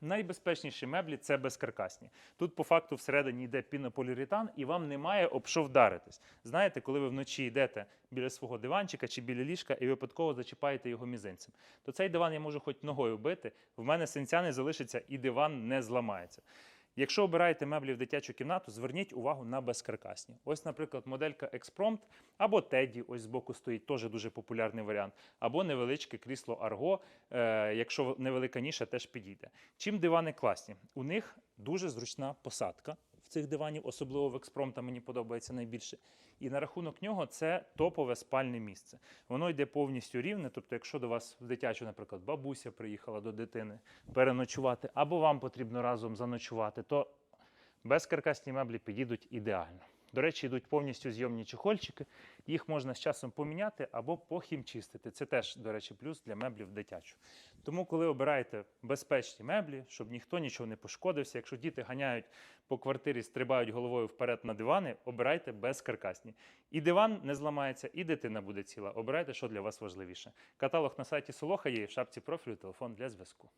найбезпечніші меблі це безкаркасні. Тут по факту всередині йде пінополіуретан, і вам немає об що вдаритись. Знаєте, коли ви вночі йдете біля свого диванчика чи біля ліжка і випадково зачіпаєте його мізинцем, то цей диван я можу хоч ногою бити, в мене синця не залишиться і диван не зламається. Якщо обираєте меблі в дитячу кімнату, зверніть увагу на безкаркасні. Ось, наприклад, моделька Експромт або Теді, ось збоку стоїть, теж дуже популярний варіант, або невеличке крісло Арго, е, якщо невелика ніша, теж підійде. Чим дивани класні? У них дуже зручна посадка цих диванів, особливо в Експромта мені подобається найбільше. І на рахунок нього це топове спальне місце. Воно йде повністю рівне. Тобто, якщо до вас в дитячу, наприклад, бабуся приїхала до дитини переночувати, або вам потрібно разом заночувати, то безкаркасні меблі підійдуть ідеально. До речі, йдуть повністю зйомні чехольчики. Їх можна з часом поміняти або похімчистити. Це теж, до речі, плюс для меблів дитячу. Тому, коли обираєте безпечні меблі, щоб ніхто нічого не пошкодився, якщо діти ганяють по квартирі, стрибають головою вперед на дивани, обирайте безкаркасні. І диван не зламається, і дитина буде ціла. Обирайте, що для вас важливіше. Каталог на сайті Солоха є в шапці профілю телефон для зв'язку.